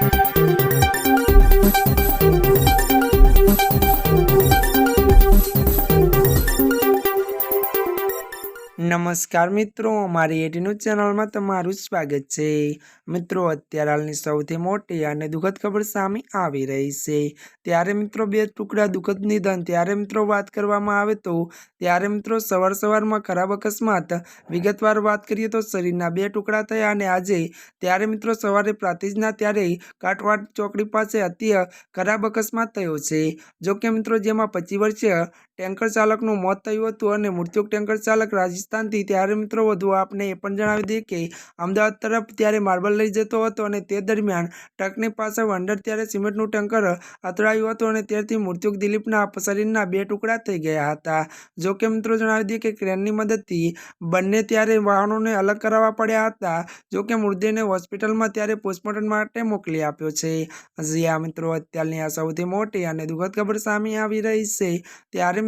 Thank you. નમસ્કાર મિત્રો, અમારી એટી ન્યૂઝ ચેનલમાં તમારું સ્વાગત છે. મિત્રો, અત્યારે હાલની સૌથી મોટી અને દુઃખદ ખબર સામે આવી રહી છે. ત્યારે મિત્રો, બે ટુકડા દુઃખદ નિધન. ત્યારે મિત્રો, વાત કરવામાં આવે તો, ત્યારે મિત્રો, સવાર સવારમાં ખરાબ અકસ્માત. વિગતવાર વાત કરીએ તો શરીરના બે ટુકડા થયા અને આજે ત્યારે મિત્રો, સવારે પ્રાતિજના ત્યારે કાટવાડ ચોકડી પાસે અતિ ખરાબ અકસ્માત થયો છે. જો કે મિત્રો, જેમાં પચીસ વર્ષીય ટેન્કર ચાલકનું મોત થયું હતું અને મૃત્યુક ટેન્કર ચાલક રાજસ્થાનથી ત્યારે મિત્રો વધુ આપને એ પણ જણાવી દઈએ કે અમદાવાદ તરફ ત્યારે માર્બલ લઈ જતો હતો અને તે દરમિયાન ટ્રકની પાછળ વંડર ત્યારે સિમેન્ટનું ટેન્કર અથડાયું હતું અને ત્યારથી મૃત્યુક દિલીપના શરીરના બે ટુકડા થઈ ગયા હતા. જો કે મિત્રો જણાવી દઈએ કે ક્રેનની મદદથી બંને ત્યારે વાહનોને અલગ કરાવવા પડ્યા હતા. જો કે મૃતદેહને હોસ્પિટલમાં ત્યારે પોસ્ટમોર્ટમ માટે મોકલી આપ્યો છે. હજી આ મિત્રો, અત્યારની આ સૌથી મોટી અને દુઃખદ ખબર સામે આવી રહી છે. ત્યારે